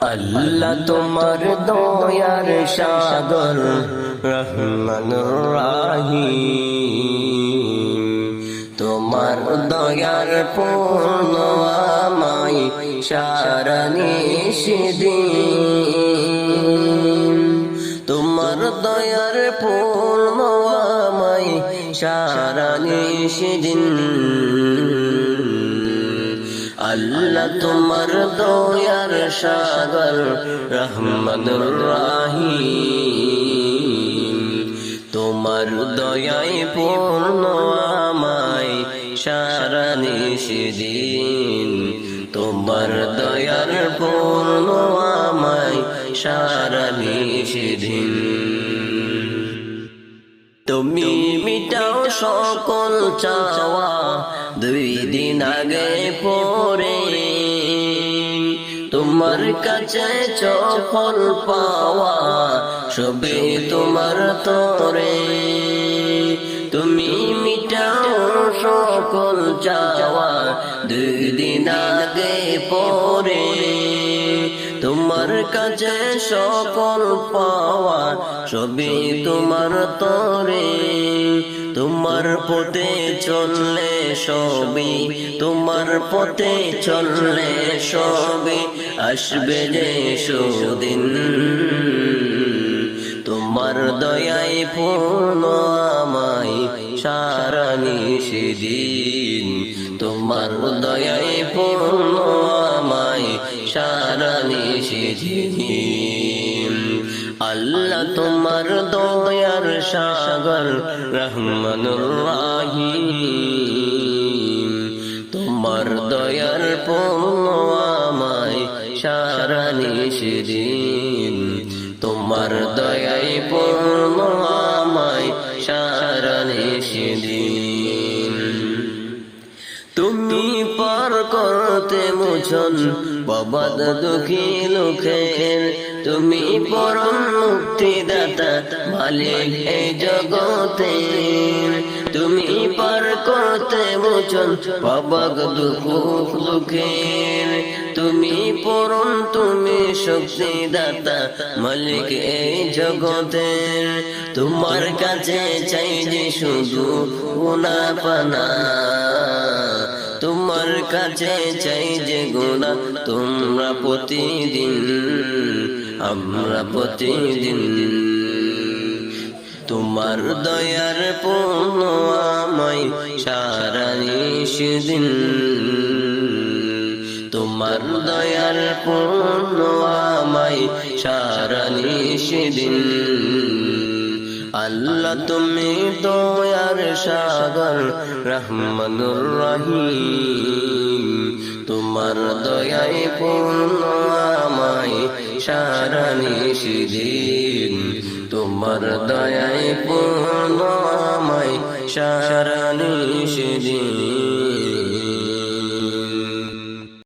আল্লাহ তোমার দয়ার সাগর, রহমান রাহিম। তোমার দয়ার পূর্ণ আমায় সারা নিষিদিন। তোমার দয়ার পূর্ণ আমায় সারা নিষিদিন। আল্লাহ তোমার দয়ার সাগর রহমানুর রাহিম। তোমার দয়ায় পূর্ণ আমায়, সারা নিষিদিন তোমার দয়ার পূর্ণ আমায়, সারা নিষিদিন তুমি মিটাও সকল চাওয়া দুই দিন আগে পরে তোমার কাছে চফল পাওয়া সবে তোমার তরে। তুমি মিটাও সকল চাওয়া দুই দিন আগে পরে তোমার কাছে সকল পাওয়া সবই তোমার তরে, তোমার পথে চললে সবই, তোমার পথে চললে সবই আসবে যে সুদিন। তোমার দয়ায় পূর্ণ আমায় সারা নিষেদিন তোমার দয়ায় পূর্ণ আমায় সারা নিষেদিন আল্লাহ তোমার দয়ার সাগর রহমানুর রাহিম তোমার দয়ার পূর্ণ আমায় সারা তোমার দয়াই পূর্ণ তুমি পার করতে মুছন বাবাদ দুঃখী লোকের তুমি পরম মুক্তিদাতা, মালিক এই জগতের। তুমি পার করতে মুছন বাবাগ দুঃখ দুঃখের। তুমি পরম, তুমি শক্তিদাতা, মালিক এই জগতে তোমার কাছে চাই যে শুধু পানা। তোমার কাছে চাই যে গুণা, তোমরা প্রতিদিন, আমরা প্রতিদিন। তোমার দয়ার পূর্ণ আমায় সারা নিষদিন তোমার দয়ার পূর্ণ আমায় সারা নিষদিন আল্লাহ তুমি দয়ার সাগর, রহমানুর রহিম। তোমার দয়ায় পূর্ণ, আমায় সারা নিষিদিন তোমার দয়ায় পূর্ণ, আমায় সারা নিষিদিন